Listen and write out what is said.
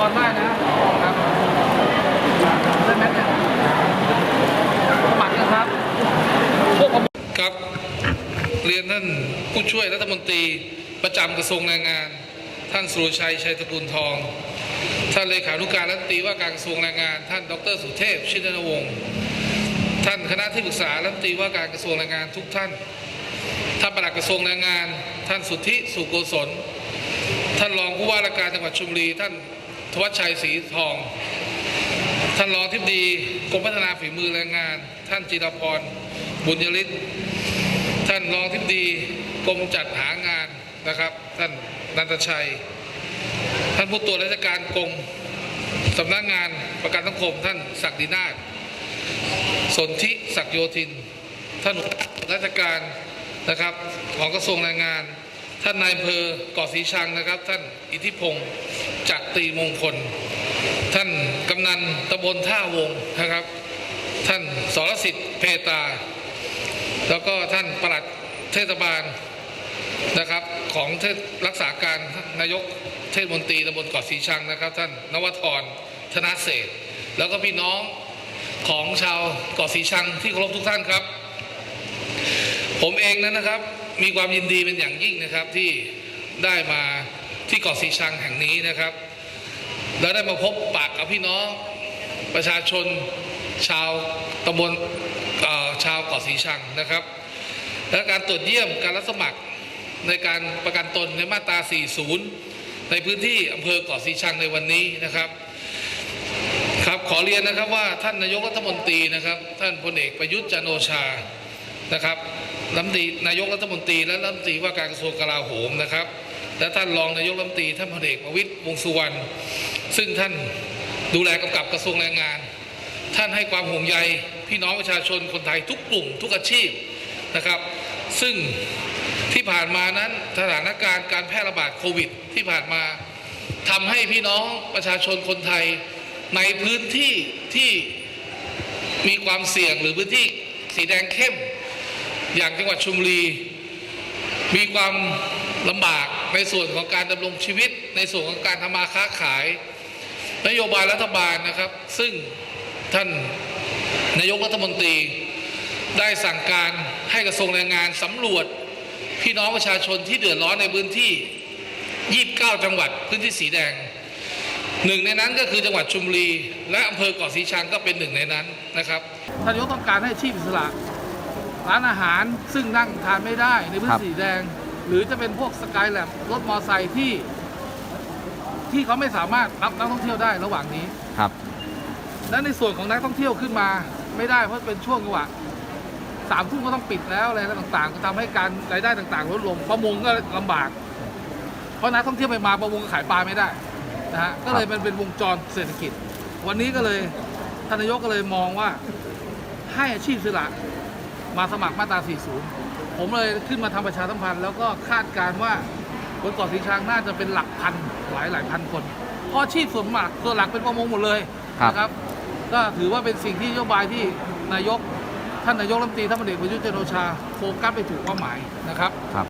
กรได้นะครับเล่นแมตช์ปัดนะครับพวกครับเรียนท่านผู้ช่วยรัฐมนตรีประจำกระทรวงแรงงาน ท่านสุรชัยชัยตะกูลทอง ท่านเลขานุการรัฐมนตรีว่าการกระทรวงแรงงาน ท่านดรสุเทพชินนวงศ์ท่านคณะที่ปรึกษารัฐมนตรีว่าการกระทรวงแรงงานทุกท่าน ท่านประหลัดกระทรวงแรงงาน ท่านสุทธิสุโกศลท่านรองผู้ว่าราชการจังหวัดชลบุรีท่าน ทวัชชัยศรีทอง ท่านรองทิบดีกรมพัฒนาฝีมือแรงงาน ท่านจิรพร บุญยฤทธิ์ท่านรองทิบดีกรมจัดหางานนะครับ ท่านนันทชัย ท่านผู้ตรวจราชการกรมสำนักงานประกันสังคม ท่านศักดินาถสนธิศักโยธิน ท่านราชการนะครับของกระทรวงแรงงาน ท่านนายอำเภอเกาะสีชังนะครับ ท่านอิทธิพงศ์จักรตีมงคล ท่านกำนันตำบลท่าวงนะครับ ท่านสรสิทธิ์เพตา แล้วก็ท่านปลัดเทศบาลนะครับของเทศรักษาการนายกเทศมนตรีตำบลเกาะสีชังนะครับ ท่านนวทรธนาเศษแล้วก็พี่น้องของชาวเกาะสีชังที่เคารพทุกท่านครับ ผมเองนั้นนะครับ มีความยินดีเป็นอย่างยิ่งนะครับที่ได้มาที่เกาะสีชังแห่งนี้นะครับแล้วได้มาพบปากกับพี่น้องประชาชนชาวตำบลชาวเกาะสีชังนะครับ และการตรวจเยี่ยมการรับสมัครในการประกันตนในมาตรา 40 ในพื้นที่อำเภอเกาะสีชังในวันนี้นะครับครับขอเรียนนะครับว่าท่านนายกรัฐมนตรีนะครับ ท่านพลเอกประยุทธ์จันโอชานะครับ รัฐมนตรีนายกรัฐมนตรีและรัฐมนตรีว่าการกระทรวงกลาโหมนะครับ และท่านรองนายกรัฐมนตรีท่านพลเอกประวิตรวงสุวรรณซึ่งท่านดูแลกำกับกระทรวงแรงงาน ท่านให้ความห่วงใยพี่น้องประชาชนคนไทยทุกกลุ่ม ทุกอาชีพนะครับ ซึ่งที่ผ่านมานั้นสถานการณ์การแพร่ระบาดโควิด ที่ผ่านมาทำให้พี่น้องประชาชนคนไทยในพื้นที่ที่มีความเสี่ยงหรือพื้นที่สีแดงเข้ม อย่างจังหวัดชุมบุรี มีความลำบากในส่วนของการดำรงชีวิต ในส่วนของการทำมาค้าขาย นโยบายรัฐบาลนะครับ ซึ่งท่านนายกรัฐมนตรีได้สั่งการให้กระทรวงแรงงานสำรวจพี่น้องประชาชนที่เดือดร้อนในพื้นที่ 29 จังหวัดพื้นที่สีแดง หนึ่งในนั้นก็คือจังหวัดชุมบุรี และอำเภอเกาะสีชังก็เป็นหนึ่งในนั้นนะครับท่านนายกต้องการให้ชีพอิสระ ร้านอาหารซึ่งนั่งทานไม่ได้ในพื้นครับ ที่สีแดง หรือจะเป็นพวกสกายแลบรถมอไซค์ที่ ที่เขาไม่สามารถรับนักท่องเที่ยวได้ระหว่างนี้ ครับ และในส่วนของนักท่องเที่ยวขึ้นมาไม่ได้เพราะเป็นช่วงจังหวะสามทุ่มก็ต้องปิดแล้วอะไรต่างๆก็ทำให้การรายได้ต่างๆลดลงประมงก็ลำบาก เพราะนักท่องเที่ยวไม่มาประมงก็ขายปลาไม่ได้นะฮะก็เลยมันเป็นวงจรเศรษฐกิจ วันนี้ก็เลยท่านนายกก็เลยมองว่าให้อาชีพอิสระ มาสมัครมาตรา 40 ผมเลยขึ้นมาทำประชาสัมพันธ์แล้วก็คาดการณ์ว่าบนเกาะสีชังน่าจะเป็นหลักพันหลายหลายพันคนเพราะอาชีพส่วนมากส่วนหลักเป็นประมงหมดเลยครับนะครับ ก็ถือว่าเป็นสิ่งที่นโยบายที่นายกท่านนายกรัฐมนตรีท่านพลเอกประยุทธ์จันทร์โอชาโฟกัสไปถูกเป้าหมายนะครับครับ